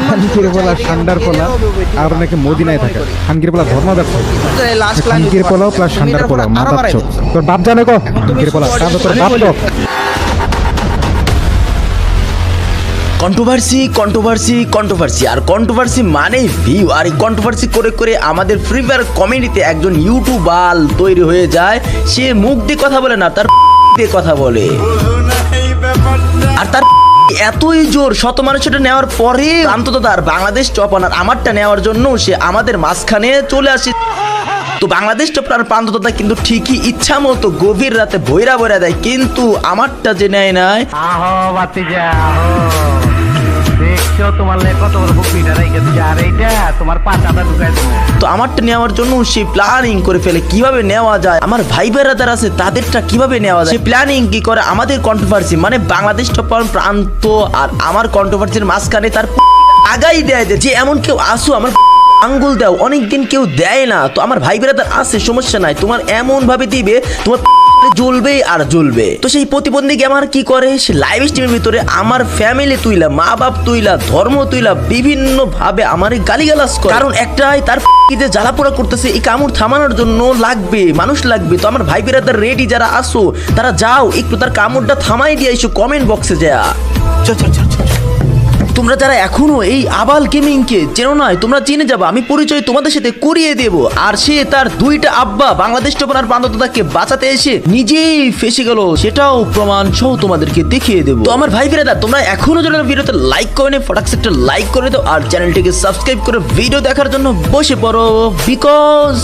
খানকির পোলা ঠান্ডার পোলা আর নাকি মদিনায় থাকে। খানকির পোলা ধর্ম ব্যবসা খানকির পোলাও প্লাস ঠান্ডার পোলাও মাথা চোখ তোর বাপ জানে কো খানকির পোলা তোর বাপ কো কন্ট্রোভার্সি কন্ট্রোভার্সি কন্ট্রোভার্সি আর কন্ট্রোভার্সি মানেই ভিউ আর এই কন্ট্রোভার্সি করে করে আমাদের ফ্রি ফায়ার কমিউনিটিতে একজন ইউটিউবার তৈরি হয়ে যায়। সে মুখ দিয়ে কথা বলে না তার দিয়ে কথা বলে। আর তার এতই জোর, শত মানুষটা নেওয়ার পরে অন্তত তার বাংলাদেশ টপ অনার আমারটা নেওয়ার জন্য সে আমাদের মাঝখানে চলে আসে। তো বাংলাদেশ টপার প্রান্ততা কিন্তু ঠিকই ইচ্ছা মতো গভীর রাতে ভৈরা ভৈরা দেয়, কিন্তু আমারটা যে নেয় নাই। তো আমারটা নেওয়ার জন্য সে প্ল্যানিং করে ফেলে, কীভাবে নেওয়া যায়? আমার ভাই আছে, তাদেরটা কীভাবে নেওয়া যায়? সে প্ল্যানিং কি করে? আমাদের কন্ট্রোভার্সি মানে বাংলাদেশ প্রান্ত আর আমার কন্ট্রোভার্সির মাঝখানে তার আগাই দেয় যে এমন কেউ আসো আমার আঙ্গুল দাও। অনেকদিন কেউ দেয় না। তো আমার ভাই বেড়াদার আছে, সমস্যা নাই। তোমার এমন ভাবে দিবে, তোমার জ্বলবে আর জ্বলবে। তো সেই প্রতিবন্ধীকে আমার কি করে? সে লাইভ স্ট্রিমের ভিতরে আমার ফ্যামিলি তুইলা মা বাপ তুইলা, ধর্ম তুইলা বিভিন্ন ভাবে আমার গালিগালাজ করে। কারণ একটাই, তার যে জ্বালাপোড়া করতেছে, এই কামড় থামানোর জন্য লাগবে, মানুষ লাগবে। তো আমার ভাই বেরাদার রেডি যারা আসো, তারা যাও, একটু তার কামড়টা থামাই দিয়ে এসো কমেন্ট বক্সে যা চল চল চল। তোমরা যারা এখনও এই আবাল গেমিং কে চেনো নয় তোমরা চিনে যাবে আমি পরিচয় তোমাদের সাথে করিয়ে দেব। আর সে তার দুইটা আব্বা বাংলাদেশ টপার প্রান্ততাকে বাঁচাতে এসে নিজেই ফেসে গেল সেটাও প্রমাণ সহ তোমাদেরকে দেখিয়ে দেবো। তো আমার ভাই ফেরাদা তোমরা এখনও যারা ভিডিওতে লাইক করে নে ফটাক একটা লাইক করে দাও আর চ্যানেলটিকে সাবস্ক্রাইব করে ভিডিও দেখার জন্য বসে পড়ো বিকজ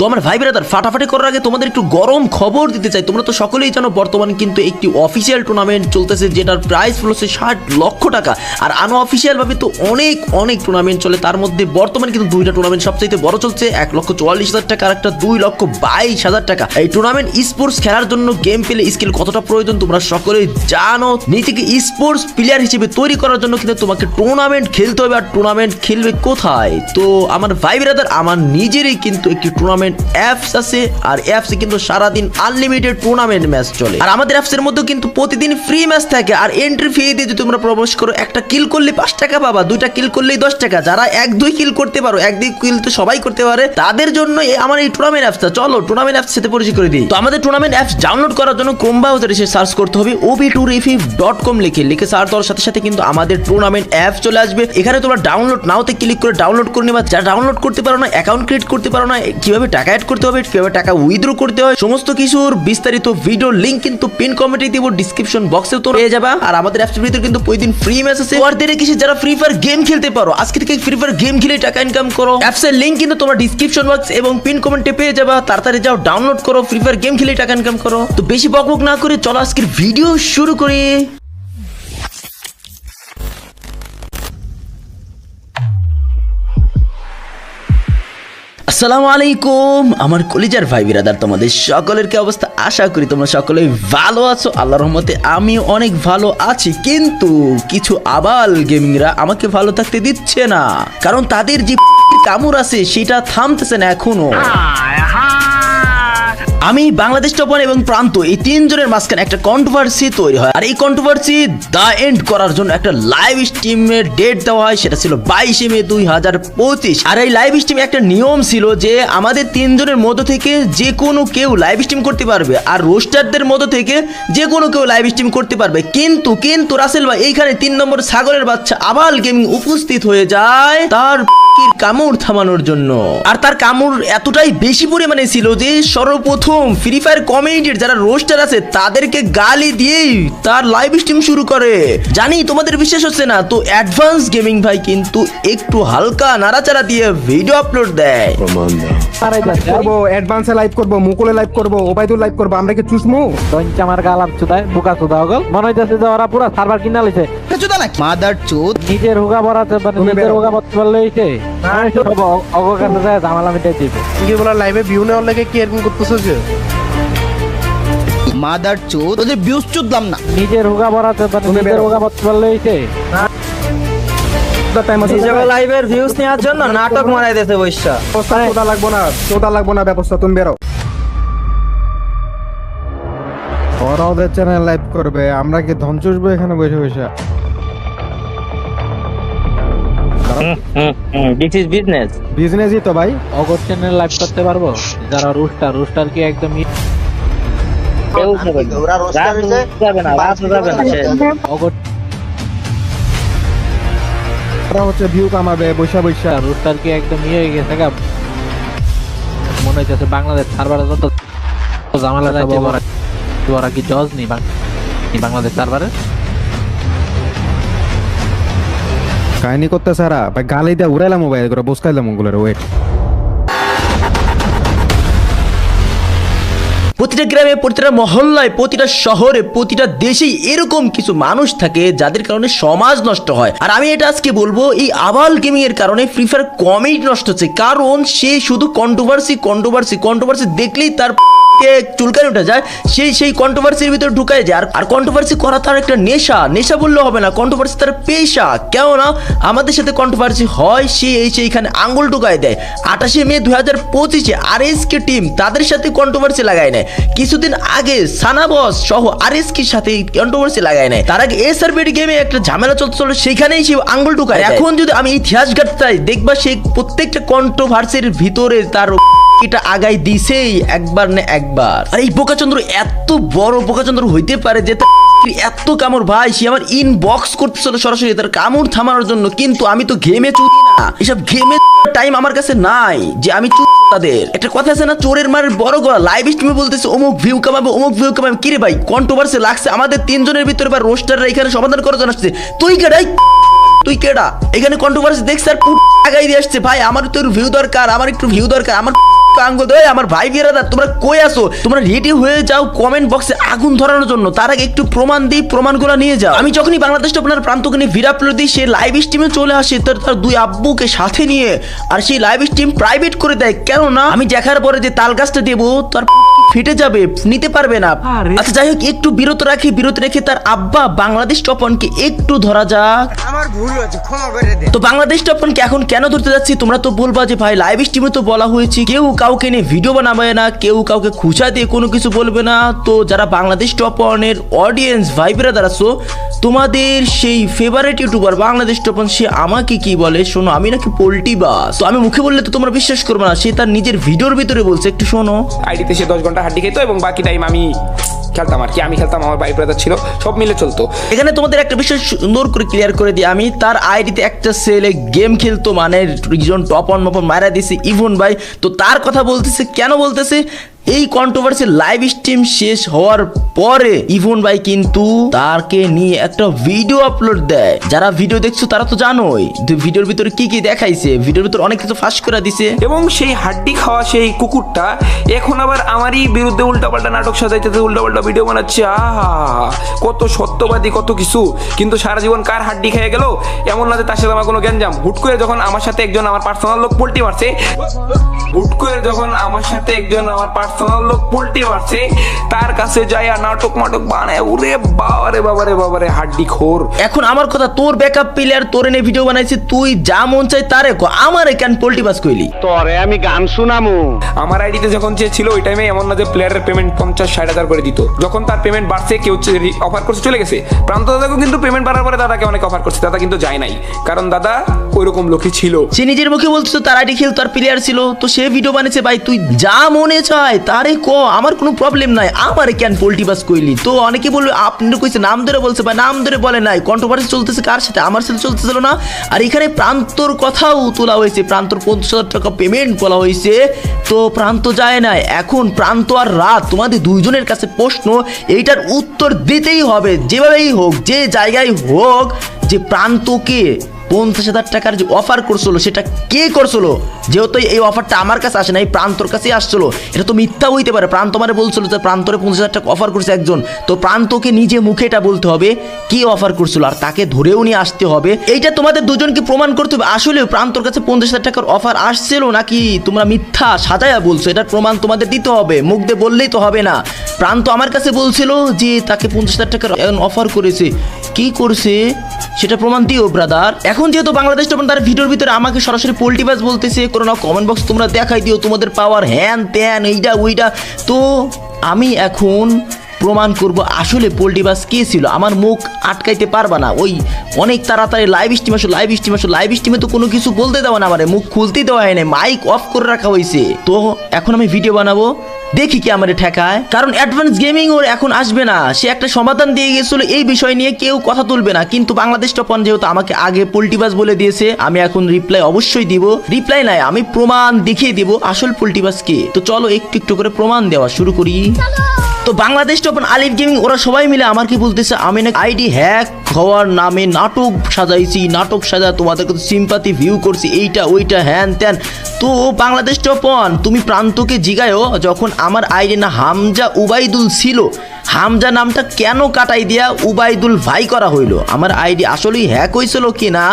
তো আমার ভাই বেরাদার ফাটাফাটি করার আগে তোমাদের একটু গরম খবর দিতে চাই। তোমরা তো সকলেই জানো বর্তমানে কিন্তু একটি অফিসিয়াল টুর্নামেন্ট চলতেছে যেটার প্রাইস হচ্ছে ষাট লক্ষ টাকা। আর আনঅফিসিয়াল ভাবে তো অনেক অনেক টুর্নামেন্ট চলে। তার মধ্যে বর্তমানে কিন্তু দুইটা টুর্নামেন্ট সবচাইতে বড় চলছে। এক লক্ষ চুয়াল্লিশ হাজার টাকা, আর একটা দুই লক্ষ বাইশ হাজার টাকা। এই টুর্নামেন্ট স্পোর্টস খেলার জন্য গেম প্লে স্কিল কতটা প্রয়োজন তোমরা সকলেই জানো। নিজেকে স্পোর্টস প্লেয়ার হিসেবে তৈরি করার জন্য কিন্তু তোমাকে টুর্নামেন্ট খেলতে হবে। আর টুর্নামেন্ট খেলবে কোথায়? তো আমার ভাই ব্রাদার আমার নিজেরই কিন্তু একটি টুর্নামেন্ট অ্যাপস আছে। আর অ্যাপসে কিন্তু সারাদিন আনলিমিটেড টুর্নামেন্ট ম্যাচ চলে। আর আমাদের অ্যাপসের মধ্যে কিন্তু প্রতিদিন ফ্রি ম্যাচ থাকে। আর এন্ট্রি ফি দিয়ে যদি তোমরা প্রবেশ করো, একটা কিল করলে পাঁচ টাকা পাবা, দুইটা কিল করলেই দশ টাকা। যারা এক, দুই কিল করতে পারো, এক, দুই কিল তো সবাই করতে পারে। তাদের জন্য আমার এই টুর্নামেন্ট অ্যাপসটা চলো টুর্নামেন্ট অ্যাপস সাথে পরিচয় করে দিই। তো আমাদের টুর্নামেন্ট অ্যাপস ডাউনলোড করার জন্য ক্রোম ব্রাউজারে এসে সার্চ করতে হবে ওবি টু রিফি ডট কম লিখে। লিখে সার্চ দেওয়ার সাথে সাথে কিন্তু আমাদের টুর্নামেন্ট অ্যাপ চলে আসবে। এখানে তোমরা ডাউনলোড নাওতে ক্লিক করে ডাউনলোড করে নিবা। যারা ডাউনলোড করতে পারো না অ্যাকাউন্ট ক্রিয়েট করতে পারো না, কীভাবে টাকা অ্যাড করতে হবে, কীভাবে টাকা উইথড্র করতে হয়, সমস্ত কিছুর বিস্তারিত ভিডিও লিংক কিন্তু পিন কমেন্টে দিব ডিসক্রিপশন বক্সেও তো পেয়ে যাবা। আর আমাদের অ্যাপসের ভিতরে কিন্তু প্রতিদিন ফ্রি ম্যাচ আছে। আর দেরে কিছু যারা ফ্রি ফায়ার গেম খেলতে পারো আজকে থেকে ফ্রি ফায়ার গেম খেলে টাকা ইনকাম করো। অ্যাপসের লিংক কিন্তু তোমরা ডিসক্রিপশন বক্স এবং পিন কমেন্টে পেয়ে যাবা। তাড়াতাড়ি যাও ডাউনলোড করো ফ্রি ফায়ার গেম খেলে টাকা ইনকাম করো। তো বেশি বকবক না করে চলো আজকের ভিডিও শুরু করি। আসসালামু আলাইকুম। আমার কলিজার ভাই বিরাদার, তোমাদের সকলের কি অবস্থা আশা করি তোমরা সকলে ভালো আছো। আল্লাহ রহমতে আমি অনেক ভালো আছি, কিন্তু কিছু আবাল গেমিংরা আমাকে ভালো থাকতে দিচ্ছে না। কারণ তাদের যে কামুর আছে, সেটা থামতেছে না এখনও। আমি, বাংলাদেশ টপার এবং প্রান্ত, এই তিনজনের মাঝখানে একটা কন্ট্রোভার্সি তৈরি হয়। আর এই কন্ট্রোভার্সি দা এন্ড করার জন্য একটা লাইভ স্ট্রিমের ডেট দেওয়া হয়, সেটা ছিল বাইশে মে দুই হাজার পঁচিশ। আর এই লাইভ স্ট্রিমে একটা নিয়ম ছিল যে, আমাদের তিনজনের মধ্য থেকে যে কোনো কেউ লাইভ স্ট্রিম করতে পারবে, আর রোস্টারদের মধ্য থেকে যে কোনো কেউ লাইভ স্ট্রিম করতে পারবে। কিন্তু কিন্তু রাসেল ভাই, এইখানে তিন নম্বর সাগরের বাচ্চা আবাল গেমিং উপস্থিত হয়ে যায় তার কামড় থামানোর জন্য। আর তার কামড় এতটাই বেশি পরিমাণে ছিল যে, সর্বপ্রথম ফ্রি ফায়ার কমিউনিটির যারা রোস্টার আছে তাদেরকে গালি দিয়েই তার লাইভ স্ট্রিম শুরু করে। জানি তোমাদের বিশ্বাস হচ্ছে না তো অ্যাডভান্স গেমিং ভাই কিন্তু একটু হালকা নাড়াচাড়া দিয়ে ভিডিও আপলোড দেয়। করব অ্যাডভান্সে লাইভ করব মুকুলে লাইভ করব ওবাইদুল লাইভ করব আমরা কি চুষমু দঞ্চ আমার গালাম চুদায় বুকা চুদা হগল মনে হইতেছে যে ওরা পুরা সার্ভার কিনা লইছে। মাদার চোদ। নিজের হুগা ভরাতে নিজের হুগা ভরতে পারলে হইছে অগকাতে যায় ঝামেলা মিটাই দিবে। কি বলা লাইভে ভিউ নেওয়ার লাগে কি এরকম করতেছো যে? মাদার চোদ তোদের বিউজ চুদলাম না। নিজের হুগা ভরাতে মানে নিজের। হুগা ভরতে পারলে হইছে লাইভের ভিউজ নেওয়ার জন্য নাটক মারাই দিতে বৈশা চোদা লাগবো না চোদা লাগবো না ব্যবস্থা তুমি বেরো। ওরা ওদের চ্যানেল লাইভ করবে আমরা কি ধন চুষবো এখানে বসে বসে? দিস ইজ বিজনেস বিজনেসই তো ভাই। অগর চ্যানেল লাইভ করতে পারব? যারা রুস্টার রুস্টার কি একদম ই- কেউ যাবে যাবে না রাত যাবে না সে অগর ওরা হচ্ছে ভিউ কামাবে বৈশা বৈশা। রুস্টার কি একদম ইয়ে হয়ে গেছে গা। মনে হচ্ছে বাংলাদেশ সার্ভারে যত ঝামেলা যাচ্ছে ওরা ওরা কি জজ নি বাং- নি বাংলাদেশ সার্ভারে কাহিনী করতে সারা গালি দিয়ে উড়াইলাম মোবাইল করে বসকাইলাম ওগুলোর ওয়েট প্রতিটা গ্রামে, প্রতিটা মহল্লায়, প্রতিটা শহরে, প্রতিটা দেশেই এরকম কিছু মানুষ থাকে যাদের কারণে সমাজ নষ্ট হয়। আর আমি এটা আজকে বলব, এই আবাল গেমিং এর কারণে ফ্রি ফায়ার কমেই নষ্ট হচ্ছে। কারণ সে শুধু কন্ট্রোভার্সি কন্ট্রোভার্সি কন্ট্রোভার্সি দেখলেই তার চুলকানি উঠে যায়, সেই সেই কন্ট্রোভার্সির ভিতরে ঢুকায় যায়। আর কন্ট্রোভার্সি করা তার একটা নেশা। নেশা বললে হবে না কন্ট্রোভার্সি তার পেশা। কেননা আমাদের সাথে কন্ট্রোভার্সি হয়, সে এই সেইখানে আঙ্গুল ঢুকায় দেয়। আঠাশে মে দু হাজার পঁচিশে আর এস কে টিম তাদের সাথে কন্ট্রোভার্সি লাগায় নেয়। কিছুদিন আগে সানাবস সহ আর এস কে সাথে কন্ট্রোভার্সি লাগায় নেয়। তার আগে এস আর গেমে একটা ঝামেলা চলছিল, সেখানেই সে আঙ্গুল ঢুকায় এখন যদি আমি ইতিহাস ঘাটতে চাই, দেখবা সে প্রত্যেকটা কন্ট্রোভার্সির ভিতরে তার এটা আগাই দিছেই একবার না একবার। আর এই বোকাচন্দ্র এত বড় বোকাচন্দ্র হইতে পারে যে এত কামড়, ভাই, সে আমার ইনবক্স করতেছিল সরাসরি, তার কামড় থামানোর জন্য, কিন্তু আমি তো ঘেমে চুদি না। এসব ঘেমে টাইম আমার কাছে নাই, যে আমি চুদ তাদের। একটা কথা আছে না, চোরের মারের বড় গলা লাইভ স্ট্রিমে বলতেছে, অমুক ভিউ কামাবে, অমুক ভিউ কামাবে। কিরে ভাই কন্ট্রোভার্সি লাগছে আমাদের তিনজনের ভিতরে বা রোস্টাররা এখানে সমাধান করার জন্য আসছে। তুই কেডাই তুই কেডা? এখানে কন্ট্রোভার্সি দেখছ আর পুট আগাই দিয়ে আসছে। ভাই, আমার তো ভিউ দরকার, আমার একটু ভিউ দরকার, আমার আঙ্গুল দেয় আমার ভাই বিয়েরা তোমরা কই আসো তোমরা রেডি হয়ে যাও কমেন্ট বক্সে আগুন ধরানোর জন্য। তার আগে একটু প্রমাণ দিই, প্রমাণগুলো নিয়ে যাও। আমি যখনই বাংলাদেশ আপনার প্রান্তকে নিয়ে ভিড় আপলোড দিই, সে লাইভ স্ট্রিমে চলে আসে তার তার দুই আব্বুকে সাথে নিয়ে। আর সেই লাইভ স্ট্রিম প্রাইভেট করে দেয়। কেননা, আমি দেখার পরে যে তাল গাছটা দেবো, তার ফেটে যাবে নিতে পারবে না। আচ্ছা যাই হোক একটু বিরত রাখি বিরত রেখে তার আব্বা বাংলাদেশ টপনকে একটু ধরা যাক। তো বাংলাদেশ টপনকে এখন কেন ধরতে যাচ্ছি? তোমরা তো বলবা যে ভাই লাইভ স্ট্রিমে তো বলা হয়েছে কেউ কাউকে নিয়ে ভিডিও বানাবে না কেউ কাউকে খুশা দিয়ে কোনো কিছু বলবে না। তো যারা বাংলাদেশ টপনের অডিয়েন্স ভাই ব্রাদার আছো তোমাদের সেই ফেভারিট ইউটিউবার বাংলাদেশ টপন সে আমাকে কি বলে? শোনো আমি নাকি পোল্টি বাস। তো আমি মুখে বললে তো তোমরা বিশ্বাস করবে না সে তার নিজের ভিডিওর ভিতরে বলছে একটু শোনো। আইডিতে সে দশ ঘণ্টা হাড্ডি খেতো এবং বাকি টাইম আমি খেলতাম আর কি। আমি খেলতাম আমার ভাই ব্রাদার ছিল সব মিলে চলতো। এখানে তোমাদের একটা বিষয় সুন্দর করে ক্লিয়ার করে দিই আমি। তার আইডিতে একটা ছেলে গেম খেলতো মানে রিজন টপ অন মপন মারা দিছে ইভন ভাই। তো তার কথা বলতেছে কেন বলতেছে? এই কন্ট্রোভার্সি লাইভ স্ট্রিম শেষ হওয়ার পরে ইভন ভাই কিন্তু তাকে নিয়ে একটা ভিডিও আপলোড দেয়। যারা ভিডিও দেখছ তারা তো জানোই ভিডিওর ভিতরে কি কি দেখাইছে। ভিডিওর ভিতরে অনেক কিছু ফাঁস করে দিছে। এবং সেই হাড্ডি খাওয়া সেই কুকুরটা এখন আবার আমারই বিরুদ্ধে উল্টাপাল্টা নাটক সাজাইতেছে উল্টাপাল্টা ভিডিও বানাচ্ছে আহা। কত সত্যবাদী কত কিছু। কিন্তু সারা জীবন কার হাড্ডি খেয়ে গেল? এমন না যে তার সাথে আমার কোনো গ্যাঞ্জাম। হুট করে যখন আমার সাথে একজন আমার পার্সোনাল লোক পোল্টি মারছে হুট করে যখন আমার সাথে একজন আমার পার্সোনাল লোক পোল্টি মারছে তার কাছে যাই আর নাটক মাটক বানায় উরে বাবারে বাবারে বাবারে হাড্ডি খোর। এখন আমার কথা তোর ব্যাকআপ প্লেয়ার তোর এনে ভিডিও বানাইছি তুই যা মন চাই তারে কো আমারে কেন পোল্টি বাস কইলি? তোরে আমি গান শুনামু। আমার আইডিতে যখন যে ছিল ওই টাইমে এমন না যে প্লেয়ারের পেমেন্ট পঞ্চাশ ষাট হাজার করে দিত। যখন তার পেমেন্ট বাড়ছে, কেউ অফার করছে, চলে গেছে। প্রান্ত দাদাকেও কিন্তু পেমেন্ট বাড়ার পরে দাদাকে অনেক অফার করছে, দাদা কিন্তু যায় নাই। কারণ দাদা ওই রকম লোকই ছিল। সে নিজের মুখে বলতো, তার আইডি খেল, তার প্লেয়ার ছিল। তো সে ভিডিও বানিয়েছে, ভাই, তুই যা মনে চায়, তারে ক, আমার কোনো প্রবলেম নাই। আমার কেন পোল্টি বাস কইলি? তো অনেকে বলবে, আপনি কইছে নাম ধরে বলছে ভাই নাম ধরে বলে নাই। কন্ট্রোভার্সি চলতেছে কার সাথে? আমার সাথে চলতেছিল না। আর এখানে প্রান্তর কথাও তোলা হয়েছে। প্রান্তর পঞ্চাশ হাজার টাকা পেমেন্ট বলা হয়েছে। তো প্রান্ত যায় নাই। এখন প্রান্ত আর রাত, তোমাদের দুইজনের কাছে প্রশ্ন, এইটার উত্তর দিতেই হবে। যেভাবেই হোক, যে জায়গায় হোক, যে প্রান্তকে পঞ্চাশ হাজার টাকার যে অফার করছিল, সেটা কে করছিল? যেহেতু এই অফারটা আমার কাছে আসে না এই প্রান্তর কাছেই আসছিল। এটা তো মিথ্যা হইতে পারে। প্রান্ত মানে বলছিল যে প্রান্তরে পঞ্চাশ হাজার টাকা অফার করছে একজন। তো প্রান্তকে নিজে মুখে এটা বলতে হবে, কি অফার করছিল আর তাকে ধরেও নিয়ে আসতে হবে। এইটা তোমাদের দুজনকে প্রমাণ করতে হবে। আসলে প্রান্তর কাছে পঞ্চাশ হাজার টাকার অফার আসছিল নাকি তোমরা মিথ্যা সাজায়া বলছো? এটার প্রমাণ তোমাদের দিতে হবে। মুখ দিয়ে বললেই তো হবে না। প্রান্ত আমার কাছে বলছিল যে তাকে পঞ্চাশ হাজার টাকার অফার করেছে। কি করছে? সেটা প্রমাণ দিও ব্রাদার এখন যেহেতু বাংলাদেশ তখন তার ভিডিওর ভিতরে আমাকে সরাসরি পোল্টি বাস বলতেছে, কোনো না কমেন্ট বক্স তোমরা দেখাই দিও, তোমাদের পাওয়ার হ্যান ত্যান এইটা ওইটা তো আমি এখন প্রমাণ করব আসলে পোল্টিবাস কে ছিল? আমার মুখ আটকাইতে পারবা না। ওই অনেক তাড়াতাড়ি লাইভ স্ট্রিম আসো লাইভ স্ট্রিম আসো লাইভ স্ট্রিমে তো কোনো কিছু বলতে দেওয়া না আমারে। মুখ খুলতেই দেওয়া হয় না মাইক অফ করে রাখা হয়েছে তো এখন আমি ভিডিও বানাবো, দেখি কি আমার ঠেকায়। কারণ অ্যাডভান্স গেমিং ওর এখন আসবে না। সে একটা সমাধান দিয়ে গেছিল এই বিষয় নিয়ে কেউ কথা তুলবে না। কিন্তু বাংলাদেশ টপন যেহেতু আমাকে আগে পোল্টিবাস বলে দিয়েছে, আমি এখন রিপ্লাই অবশ্যই দিব। রিপ্লাই নাই, আমি প্রমাণ দেখিয়ে দিব আসল পোল্টিবাস কে। তো চলো একটু একটু করে প্রমাণ দেওয়া শুরু করি। তো বাংলাদেশ টপন আলিফ গেমিং, ওরা সবাই মিলে আমার কি বলতেছে, আমি না আইডি হ্যাক হওয়ার নামে নাটক সাজাইছি, নাটক সাজা তোমাদের কাছে সিম্পাতি ভিউ করছি, এইটা, ওইটা, হ্যান ত্যান। তো বাংলাদেশ টপন তুমি প্রান্তকে জিগায়ও, যখন আমার আইডি না হামজা উবাইদুল ছিল, হামজা নামটা কেন কাটাই দিয়া উবাইদুল ভাই করা হইল? আমার আইডি আসলেই হ্যাক হয়েছিল কি না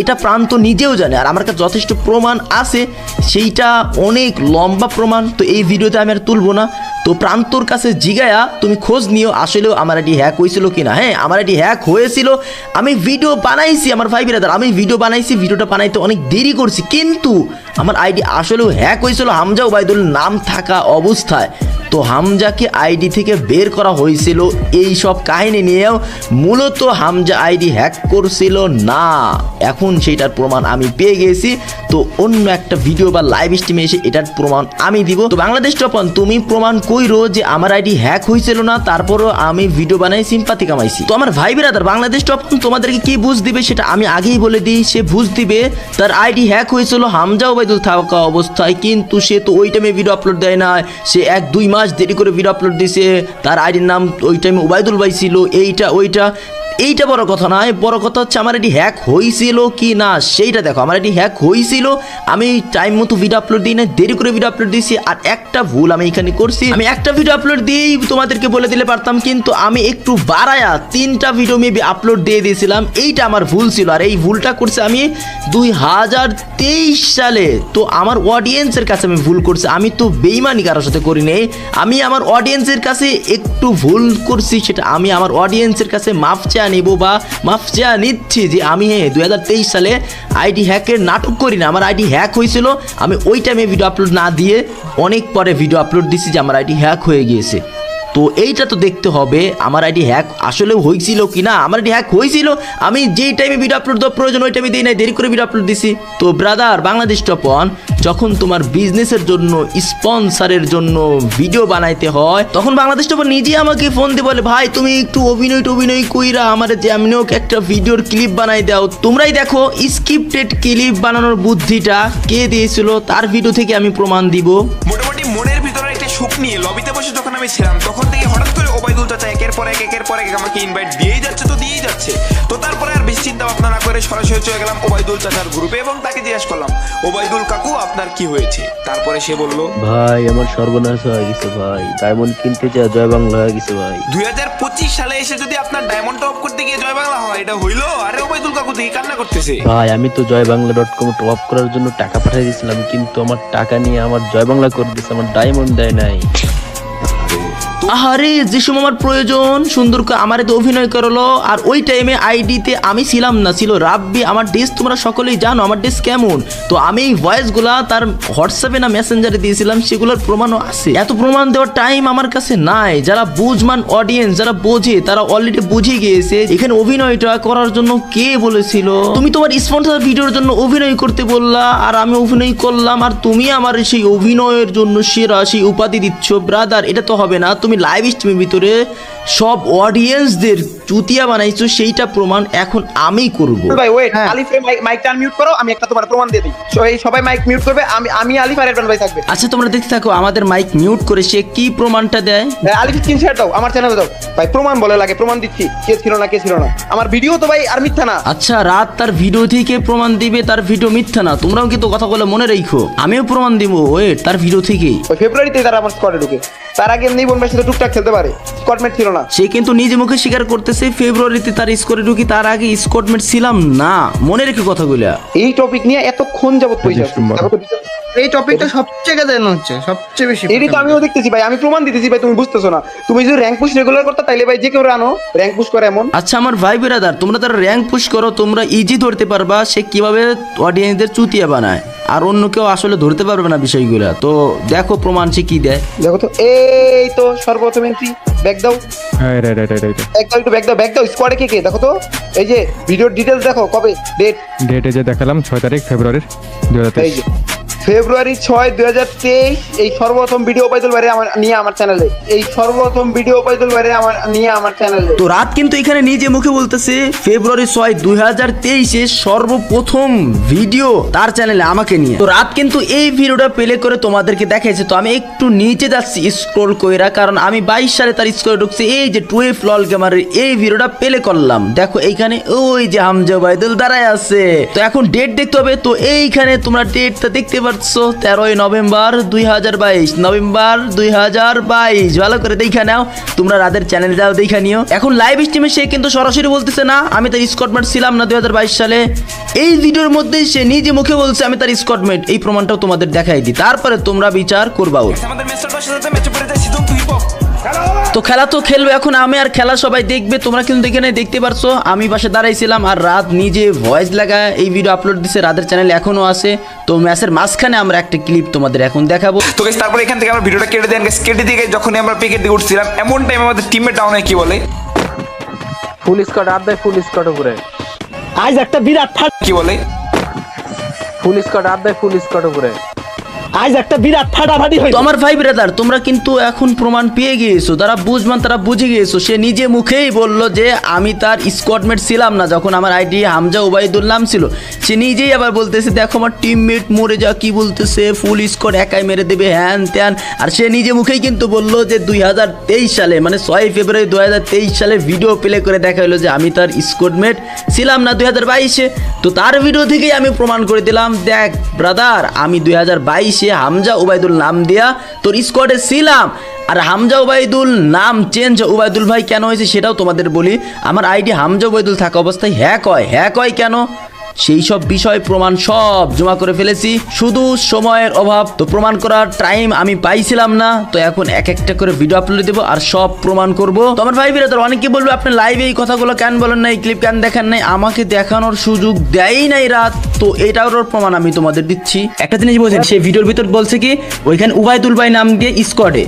এটা প্রান্ত নিজেও জানে, আর আমার কাছে যথেষ্ট প্রমাণ আছে, সেইটা অনেক লম্বা প্রমাণ, তো এই ভিডিওতে আমি আর তুলবো না। তো প্রান্তর কাছে জিগায়া তুমি খোঁজ নিও, আসলেও আমার এটি হ্যাক হয়েছিল কিনা। হ্যাঁ আমার এটি হ্যাক হয়েছিল, আমি ভিডিও বানাইছি আমার ভাই বিরাদার আমি ভিডিও বানাইছি ভিডিওটা বানাইতে অনেক দেরি করছি, কিন্তু আমার আইডি আসলেও হ্যাক হয়েছিল হামজা ওবায়দুল নাম থাকা অবস্থায়। তো হামজাকে আইডি থেকে বের করা হয়েছিল, এই সব কাহিনী নিয়েও মূলত হামজা আইডি হ্যাক করছিল না। এখন সেইটার প্রমাণ আমি পেয়ে গেছি। তো অন্য একটা ভিডিও বা লাইভ স্ট্রিমে এসে এটার প্রমাণ আমি দিব। তো বাংলাদেশ টপন তুমি প্রমাণ কইরো যে আমার আইডি হ্যাক হয়েছিল না, তারপরও আমি ভিডিও বানাই সিম্পাতি কামাইছি। তো আমার ভাই বিরাদার বাংলাদেশ টপন তোমাদেরকে কি বুঝ দিবে সেটা আমি আগেই বলে দিই। সে বুঝ দিবে, তার আইডি হ্যাক হয়েছিল হামজা ওবায়দুল থাকা অবস্থায়, কিন্তু সে তো ওই টাইমে ভিডিও আপলোড দেয় না সে এক, দুই মাস দেরি করে ভিডিও আপলোড দিছে, তার আইডির নাম ওই টাইমে ওবায়দুল ভাই ছিল, এইটা, ওইটা। এইটা বড় কথা নয়, বড় কথা হচ্ছে আমার এটি হ্যাক হয়েছিল কি না সেইটা দেখো। আমার এটি হ্যাক হয়েছিল আমি টাইম মতো ভিডিও আপলোড দিই না দেরি করে ভিডিও আপলোড দিয়েছি, আর একটা ভুল আমি এখানে করছি। আমি একটা ভিডিও আপলোড দিয়েই তোমাদেরকে বলে দিলে পারতাম, কিন্তু আমি একটু বাড়ায়া তিনটা ভিডিও মেবি আপলোড দিয়ে দিয়েছিলাম, এইটা আমার ভুল ছিল। আর এই ভুলটা করছে আমি দুই হাজার তেইশ সালে। তো আমার অডিয়েন্সের কাছে আমি ভুল করছি, আমি তো বেইমানি কারোর সাথে করি নেই। আমি আমার অডিয়েন্সের কাছে একটু ভুল করছি, সেটা আমি আমার অডিয়েন্সের কাছে মাফ চেয়া নিব বা মাফ চেয়া নিচ্ছি যে আমি হ্যাঁ দু সালে আইডি হ্যাকের নাটক করি না। আমার আইডি হ্যাক হয়েছিল, আমি ওই টাইমে ভিডিও আপলোড না দিয়ে অনেক পরে ভিডিও আপলোড দিছি যে আমার আইডি হ্যাক হয়ে গিয়েছে। তো এইটা তো দেখতে হবে, আমার আইডি হ্যাক আসলে হয়েছিল কি না আমার আইডি হ্যাক হয়েছিল আমি যেই টাইমে ভিডিও আপলোড প্রয়োজন, ওই টাইমে দিই নাই, দেরি করে ভিডিও আপলোড দিছি। তো ব্রাদার বাংলাদেশ টপন যখন তোমার বিজনেসের জন্য স্পন্সারের জন্য ভিডিও বানাইতে হয়, তখন বাংলাদেশ টপন নিজে আমাকে ফোন দিয়ে বলে, ভাই, তুমি একটু অভিনয় টভিনয় কইরা আমার যেমন হোক একটা ভিডিওর ক্লিপ বানাই দাও, তোমরাই দেখো স্ক্রিপ্টেড ক্লিপ বানানোর বুদ্ধিটা কে দিয়েছিল, তার ভিডিও থেকে আমি প্রমাণ দিব। মোটামুটি সুখ নিয়ে লবিতে বসে যখন আমি ছিলাম, তখন থেকে হঠাৎ করে ওবায়দুল চাচা একের পর এক, একের পর এক আমাকে ইনভাইট দিয়েই যাচ্ছে, তো দিয়েই যাচ্ছে। করে সরাসরি চলে গেলাম ওবায়দুল চাচার গ্রুপে এবং তাকে জিজ্ঞেস করলাম ওবায়দুল কাকু আপনার কি হয়েছে? তারপরে সে বলল ভাই আমার সর্বনাশ হয়ে গেছে ভাই। ডায়মন্ড কিনতে যা জয় বাংলা হয়ে গেছে ভাই। দুই হাজার পঁচিশ সালে এসে যদি আপনার ডায়মন্ড টপ করতে গিয়ে জয় বাংলা হয় এটা হইল? আরে ওবায়দুল কাকু দেখি কান্না করতেছে। ভাই আমি তো Joy Bangla dot com top করার জন্য টাকা পাঠিয়ে দিয়েছিলাম কিন্তু আমার টাকা নিয়ে আমার জয় বাংলা করে দিয়েছে আমার ডায়মন্ড দেয় নাই। আহারে, যে সময় আমার প্রয়োজন সুন্দর করে আমার তো অভিনয় করল, আর ওই টাইমে আইডিতে আমি ছিলাম না, ছিল রাব্বি। আমার ড্রেস তোমরা সকলেই জানো, আমার ড্রেস কেমন। তো আমি এই ভয়েসগুলা তার হোয়াটসঅ্যাপে না মেসেঞ্জারে দিয়েছিলাম, সেগুলোর প্রমাণও আছে। এত প্রমাণ দেওয়ার টাইম আমার কাছে নাই। যারা বুঝমান অডিয়েন্স যারা বোঝে, তারা অলরেডি বুঝে গিয়েছে, এখানে অভিনয়টা করার জন্য কে বলেছিল? তুমি তোমার স্পন্সর ভিডিওর জন্য অভিনয় করতে বললা, আর আমি অভিনয় করলাম, আর তুমি আমার সেই অভিনয়ের জন্য সেরা সেই উপাধি দিচ্ছ ব্রাদার এটা তো হবে না। তুমি লাইভ স্ট্রিমের ভিতরে সব অডিয়েন্সদের চুতিয়া বানাইছো সেইটা প্রমাণ এখন আমি করব। ভাই ওয়েট আলিফ মাইকটা মিউট করো আমি একটা তোমার প্রমাণ দিয়ে দিই। এই সবাই মাইক মিউট করবে আমি আমি আলিফ আর এডভান ভাই থাকবে। আচ্ছা তোমরা দেখতে থাকো আমাদের মাইক মিউট করে সে কি প্রমাণটা দেয়? ভাই, আলিফ স্ক্রিনশট দাও আমার চ্যানেলে দাও। ভাই প্রমাণ বলে লাগে প্রমাণ দিচ্ছি কে ছিল না কে ছিল না। আমার ভিডিও তো ভাই আর মিথ্যা না। আচ্ছা রাত তার ভিডিও থেকে প্রমাণ দিবে তার ভিডিও মিথ্যা না। তোমরাও কিন্তু কথা বলে মনে রেখো। আমিও প্রমাণ দিব ওয়েট তার ভিডিও থেকেই ওই ফেব্রুয়ারিতে তারা আমার স্কোয়াডে ঢুকে। তার আগে এমনি বোন সাথে টুকটাক খেলতে পারে। স্কোয়াডমেট ছিল না। সে কিন্তু নিজে মুখে স্বীকার করতেছে ফেব্রুয়ারিতে তার স্কোরে ঢুকি তার আগে স্কটমেট ছিলাম না। মনে রেখে কথাগুলা। এই টপিক নিয়ে এতক্ষণ যাবত পয়সা এই টপিকটা সবচেয়ে কেন হচ্ছে সবচেয়ে বেশি এটি তো আমিও দেখতেছি ভাই আমি প্রমাণ দিতেছি ভাই তুমি বুঝতেছো না। তুমি যদি র্যাঙ্ক পুশ রেগুলার করতে তাইলে ভাই যে কেউ আনো র্যাঙ্ক পুশ করে এমন। আচ্ছা আমার ভাই বেরাদার তোমরা তারা র্যাঙ্ক পুশ করো তোমরা ইজি ধরতে পারবা সে কীভাবে অডিয়েন্সদের চুতিয়া বানায়। আর অন্য কেউ আসলে ধরতে পারবে না বিষয়গুলো। তো দেখো প্রমাণ সে কি দেয়। দেখো তো এই তো সর্বপ্রথম এন্ট্রি ব্যাক দাও। এই। ব্যাক দাও একটু ব্যাক দাও ব্যাক দাও স্কোয়াডে কে কে? দেখো তো এই যে ভিডিওর ডিটেলস দেখো কবে? ডেট ডেটে যে দেখালাম ছয় তারিখ ফেব্রুয়ারির দু হাজার এই ফেব্রুয়ারি ছয় দুই হাজার তেইশ, এই সর্বপ্রথম ভিডিও পাইতুল বাইরে আমার, নিয়ে আমার চ্যানেলে এই সর্বপ্রথম ভিডিও পাইতুল বাইরে আমার, নিয়ে আমার চ্যানেলে তো রাত কিন্তু এখানে নিজে মুখে বলতেছে, ফেব্রুয়ারি ছয় দুই হাজার তেইশে সর্বপ্রথম ভিডিও তার চ্যানেলে আমাকে নিয়ে। তো রাত কিন্তু এই ভিডিওটা প্লে করে তোমাদেরকে দেখাইছে, তো আমি একটু নিচে যাচ্ছি স্ক্রোল কইরা, কারণ আমি বাইশ সালে তার স্ক্রোল ঢুকছি, এই যে টুয়েলভ লল গেমারের এই ভিডিওটা প্লে করলাম। দেখো এইখানে ওই যে হামজা বাইদুল দাঁড়ায় আছে। তো এখন ডেট দেখতে হবে, তো এইখানে তোমরা ডেটটা দেখতে পাচ্ছ তেরোই নভেম্বর দুই হাজার বাইশ, নভেম্বর দুই হাজার বাইশ। ভালো করে দেখা নাও, তোমরা রাতের চ্যানেলটাও দেখা নিও। এখন লাইভ স্ট্রিমে সে কিন্তু সরাসরি বলতেছে না, আমি তার স্কটমেট ছিলাম না দুই হাজার বাইশ সালে। এই ভিডিওর মধ্যে সে নিজে মুখে বলছে, আমি তার স্কটমেট এই প্রমাণটাও তোমাদের দেখাই দিই। তারপরে তোমরা বিচার করবা তো খেলা তো খেলবে এখন আমি আর খেলা সবাই দেখবে তোমরা কিন্তু এখানে দেখতে পারছ। আমি পাশে দাঁড়াইছিলাম আর রাত নিজে ভয়েস লাগায় এই ভিডিও আপলোড দিছে রাতের চ্যানেল এখনও আছে। তো ম্যাচের মাঝখানে আমরা একটা ক্লিপ তোমাদের এখন দেখাবো। তো guys, তারপরে এখান থেকে আমরা ভিডিওটা কেটে দেন guys। কেটে দিয়ে যখন আমরা পিকের দিকে উঠছিলাম এমন টাইম আমাদের টিমের ডাউন হয় কি বলে? ফুল স্কট আর দেয় ফুল স্কট উপরে। আজ একটা বিরাট ফাট কি বলে? ফুল স্কট আর দেয় ফুল স্কট উপরে। আজ একটা বিরাট ফাটাফাটি তো আমার ভাই ব্রাদার তোমরা কিন্তু এখন প্রমাণ পেয়ে গিয়েছো তারা বুঝমান তারা বুঝে গিয়েছো। সে নিজে মুখেই বলল যে আমি তার স্কোয়াডমেট ছিলাম না, যখন আমার আইডি হামজা ওবায়দুল নাম ছিল। সে নিজেই আবার বলতেছে, দেখো আমার টিমমেট মরে যা কি বলতেছে? ফুল স্কোয়াড একাই মেরে দেবে, হ্যান ত্যান। আর সে নিজে মুখেই কিন্তু বলল যে দুই হাজার তেইশ সালে মানে ছয় ফেব্রুয়ারি দুই হাজার তেইশ সালে ভিডিও প্লে করে দেখা হলো যে আমি তার স্কোয়াডমেট ছিলাম না দুই তো তার ভিডিও থেকেই আমি প্রমাণ করে দিলাম, দেখ ব্রাদার আমি দুই হাজার বাইশ বাইশে হামজা উবায়দুল নাম দিয়া তোর স্কোয়াডে ছিলাম। আর হামজা উবায়দুল নাম চেঞ্জ উবায়দুল ভাই কেন হয়েছে সেটাও তোমাদের বলি। আমার আইডি হামজা উবায়দুল থাকা অবস্থায় হ্যাক হয়। হ্যাক হয় কেন? সেই সব বিষয় প্রমাণ সব জমা করে ফেলেছি। শুধু সময়ের অভাব। তো প্রমাণ করার টাইম আমি পাইছিলাম না। তো এখন এক একটা করে ভিডিও আপলোড দেবো আর সব প্রমাণ করব। তো আমার ভাই বিরাদার অনেকে বলবে আপনি লাইভে এই কথাগুলো কেন বলেন নাই? ক্লিপ কেন দেখেন নাই? আমাকে দেখানোর সুযোগ দেয়ই নাই রাত। তো এটার প্রমাণ আমি তোমাদের দিচ্ছি। একটা জিনিস বলছেন সেই ভিডিওর ভিতর বলছে কি ওইখানে উবায়দুল ভাই নাম দিয়ে স্কোয়াডে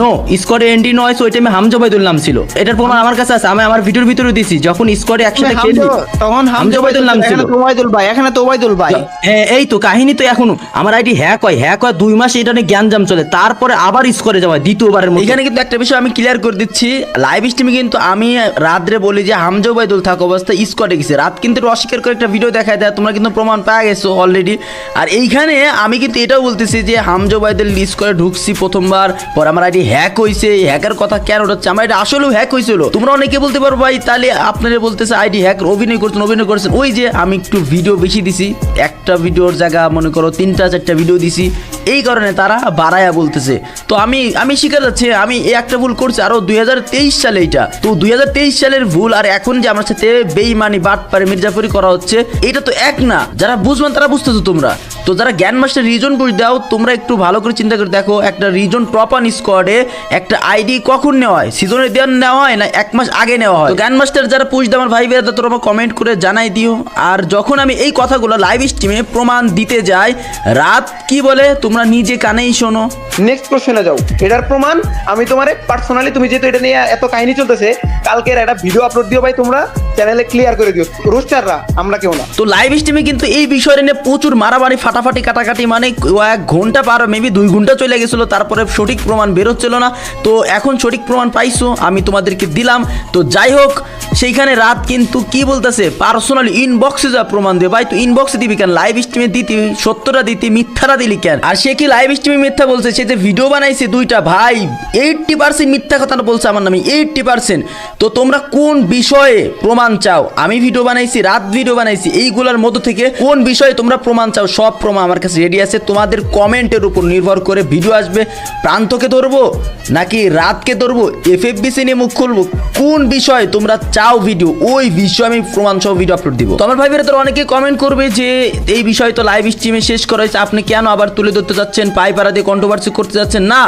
নো স্কোয়াডে এন্ট্রি নয় সো ওই টাইমে হামজা ওবায়দুল নাম ছিল। এটার প্রমাণ আমার কাছে আছে আমি আমার ভিডিওর ভিতরে দিছি। যখন স্কোয়াডে একসাথে খেলি তখন হামজা ওবায়দুল নাম ছিল। ওবায়দুল ভাই এখানে তো ওবায়দুল ভাই। হ্যাঁ এই তো কাহিনী তো এখনও। আমার আইডি হ্যাক হয় হ্যাক হয় দুই মাস এটা নিয়ে জ্ঞানজাম চলে। তারপরে আবার স্কোরে যাওয়া হয় দ্বিতীয়বারের মতো। এখানে কিন্তু একটা বিষয় আমি ক্লিয়ার করে দিচ্ছি। লাইভ স্ট্রিমে কিন্তু আমি রাত্রে বলি যে হামজা বাইদুল থাকা অবস্থায় স্কোয়াডে গেছে। রাত কিন্তু অস্বীকার করে একটা ভিডিও দেখায় দেয় তোমরা কিন্তু প্রমাণ পাওয়া গেছো অলরেডি আর এইখানে আমি কিন্তু এটাও বলতেছি যে হামজা বাইদুল স্কোয়াডে ঢুকছি প্রথমবার পর আমার আইডি হ্যাক হয়েছে হ্যাকের কথা কেন হচ্ছে? আমার এটা আসলেও হ্যাক হয়েছিল তোমরা অনেকে বলতে পারো ভাই তাহলে আপনারা বলতেছে আইডি হ্যাক অভিনয় করছেন অভিনয় করছেন। ওই যে আমি একটু ভিডিও বেশি দিছি, একটা ভিডিওর জায়গা, মনে করো, তিনটা, চারটা ভিডিও দিছি। এই কারণে তারা বাড়ায়া বলতেছে। তো আমি আমি স্বীকার যাচ্ছে, আমি এই একটা ভুল করছি, আরও দুই সালে এইটা। তো দুই হাজার তেইশ সালের ভুল, আর এখন যে আমার সাথে বেইমানি, বাটপারে মির্জাফরি করা হচ্ছে, এটা তো এক না। যারা বুঝবেন, তারা বুঝতেছো তোমরা। তো যারা জ্ঞান মাস্টার রিজন বুঝ দাও, তোমরা একটু ভালো করে চিন্তা করে দেখো, একটা রিজন টপান স্কোয়াডে একটা আইডি কখন নেওয়া হয়? সিজনে দেওয়ার নেওয়া হয় না এক মাস আগে নেওয়া হয়? জ্ঞান মাস্টার, যারা পুষ দাও আমার ভাই বেড়া তোমরা কমেন্ট করে জানাই দিও। আর যখন আমি এই কথাগুলো লাইভ স্ট্রিমে প্রমাণ দিতে যাই রাত কি বলে? তোমরা নিজে কানেই শোনো। নেক্সট কোশ্চেনে যাও। এটার প্রমাণ আমি তোমারে পার্সোনালি তুমি যেহেতু এটা নিয়ে এত কাহিনী চলতেছে কালকের একটা ভিডিও আপলোড দিও ভাই তোমরা চ্যানেলে ক্লিয়ার করে দিও। রোস্টাররা আমরা কেউ না। তো লাইভ স্ট্রিমে কিন্তু এই বিষয়টা নিয়ে প্রচুর মারামারি ফাটাফাটি কাটাকাটি মানে এক ঘণ্টা পার মেবি দুই ঘণ্টা চলে গেছিল তারপরে সঠিক প্রমাণ বেরোচ্ছিল না। তো এখন সঠিক প্রমাণ পাইছো আমি তোমাদেরকে দিলাম। তো যাই হোক সেইখানে রাত কিন্তু কি বলতেছে? পার্সোনালি ইনবক্সে যা প্রমাণ দেবে ভাই তো ইনবক্সে দিবি কেন? লাইভ স্ট্রিমে দিতি, সত্যটা দিতি, মিথ্যাটা দিলি কেন? আর সে কি লাইভ স্ট্রিমে মিথ্যা বলছে? সে যে ভিডিও বানাইছে দুইটা, ভাই এইটটি পার্সেন্ট মিথ্যা কথাটা বলছে আমার নামে এইটটি পার্সেন্ট তো তোমরা কোন বিষয়ে প্রমাণ চাও? আমি ভিডিও বানাইছি, রাত ভিডিও বানাইছি, এইগুলোর মধ্য থেকে কোন বিষয়ে তোমরা প্রমাণ চাও? সব প্রমাণ আমার কাছে রেডি আছে। তোমাদের কমেন্টের উপর নির্ভর করে ভিডিও আসবে। প্রান্তকে ধরবো নাকি রাতকে ধরবো? এফ এফ বিসি নিয়ে মুখ খুলবো। কোন বিষয়ে তোমরা চাও ভিডিও ওই বিষয়ে আমি প্রমাণ সহ ভিডিও আপলোড দিব। তো আমার ভাই অনেকে কমেন্ট করবে যে, এই বিষয় তো লাইভ স্ট্রিমে শেষ করা হয়েছে, আপনি কেন আবার তুলে ধরতে যাচ্ছেন? পাইপাড়া দিয়ে কন্ট্রোভার্সি করতে যাচ্ছেন? না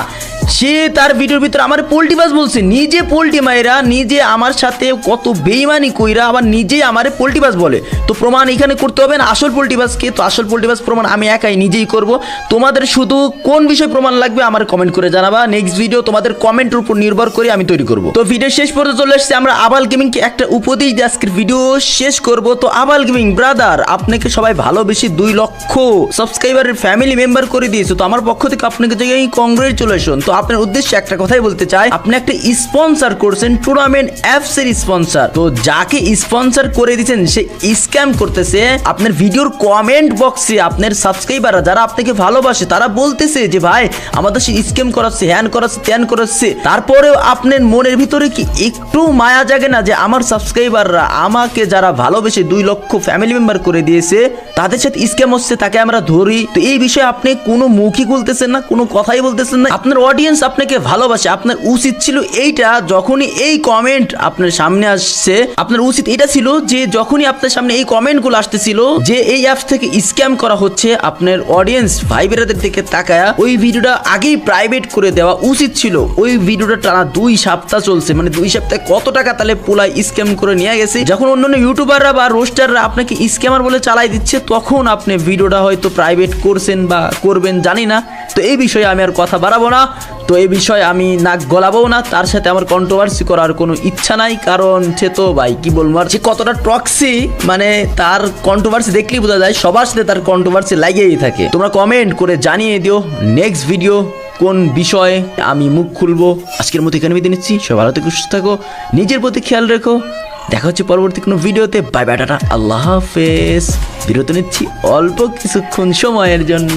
সে তার ভিডিওর ভিতরে আমার পোল্ট্রি বাস বলছে, নিজে পোল্ট্রি মায়েরা, নিজে আমার সাথে কত বেইমানি কইরা আবার নিজে আমার পোল্ট্রি বাস বলে। তো প্রমাণ এখানে করতে হবে না, আসল পোল্ট্রি বাসকে তো আসল পোল্ট্রি বাস প্রমাণ আমি একাই নিজেই করব। তোমাদের শুধু কোন বিষয় প্রমাণ লাগবে আমার কমেন্ট করে জানাবা। নেক্সট ভিডিও তোমাদের কমেন্টের উপর নির্ভর করে আমি তৈরি করব। তো ভিডিও শেষ পর্যন্ত চলে এসেছে, আমরা আবাল গেমিংকে একটা উপদেশ দিয়ে আজকের ভিডিও শেষ করব। তো আবাল গেমিং ব্রাদার আপনাকে সবাই ভালোবেসে দুই লক্ষ সাবস্ক্রাইবারের ফ্যামিলি মেম্বার করে দিয়েছে। তো আমার পক্ষ থেকে আপনাকে জায়গায় কংগ্রেচুলেশন তো আপনার উদ্দেশ্যে একটা কথাই বলতে চাই। আপনি একটা স্পন্সর করছেন টুর্নামেন্ট অ্যাপস এর স্পন্সর তো যাকে স্পন্সর করে দিয়েছেন, সে স্ক্যাম করতেছে। আপনার ভিডিওর কমেন্ট বক্সে আপনার সাবস্ক্রাইবাররা যারা আপনাকে ভালোবাসে, তারা বলতেছে যে, ভাই, আমাদের সে স্ক্যাম করাচ্ছে, হ্যান করাচ্ছে, ত্যান করাচ্ছে। তারপরেও আপনার মনের ভিতরে কি একটু মায়া জাগে না যে, আমার সাবস্ক্রাইবাররা আমাকে যারা ভালোবেসে দুই লক্ষ ফ্যামিলি মেম্বার করে দিয়েছে, তাদের সাথে স্ক্যাম হচ্ছে, তাকে আমরা ধরি? তো এই বিষয়ে আপনি কোনো মুখই খুলতেছেন না, কোনো কথাই বলতেছেন না। আপনার অডিয়েন্স আপনাকে ভালোবাসে, আপনার উচিত ছিল এইটা যখনই এই কমেন্ট আপনার সামনে আসছে। আপনার উচিত এটা ছিল যে যখনই আপনার সামনে এই কমেন্টগুলো আসতেছিল, যে এই অ্যাপস থেকে স্ক্যাম করা হচ্ছে, আপনার অডিয়েন্স ভাই বেরাদের দিকে তাকায়া ওই ভিডিওটা আগেই প্রাইভেট করে দেওয়া উচিত ছিল। ওই ভিডিওটা টানা দুই সপ্তাহ চলছে মানে দুই সপ্তাহে কত টাকা তাহলে পোলাই স্ক্যাম করে নিয়ে গেছে। যখন অন্যান্য ইউটিউবাররা বা রোস্টাররা আপনাকে স্ক্যামার বলে চালাই দিচ্ছে, তখন আপনি ভিডিওটা হয়তো প্রাইভেট করছেন বা করবেন, জানি না। তো এই বিষয়ে আমি আর কথা বাড়াবো না। তো এই বিষয়ে আমি নাক গলাবো না, তার সাথে আমার কন্ট্রোভার্সি করার কোনো ইচ্ছা নাই, কারণ সে তো ভাই, কি বলব আর, সে কতটা টক্সি মানে তার কন্ট্রোভার্সি দেখলেই বোঝা যায়, সবার সাথে তার কন্ট্রোভার্সি লাগিয়েই থাকে। তোমরা কমেন্ট করে জানিয়ে দিও নেক্সট ভিডিও কোন বিষয়ে আমি মুখ খুলবো। আজকের মতো এখানে বিদায় নিচ্ছি, সবাই ভালো থেকে, সুস্থ থাকো, নিজের প্রতি খেয়াল রেখো। দেখা হচ্ছে পরবর্তী কোনো ভিডিওতে বাই বাই টাটা, আল্লাহ হাফেজ। বিরত নিচ্ছি অল্প কিছুক্ষণ সময়ের জন্য।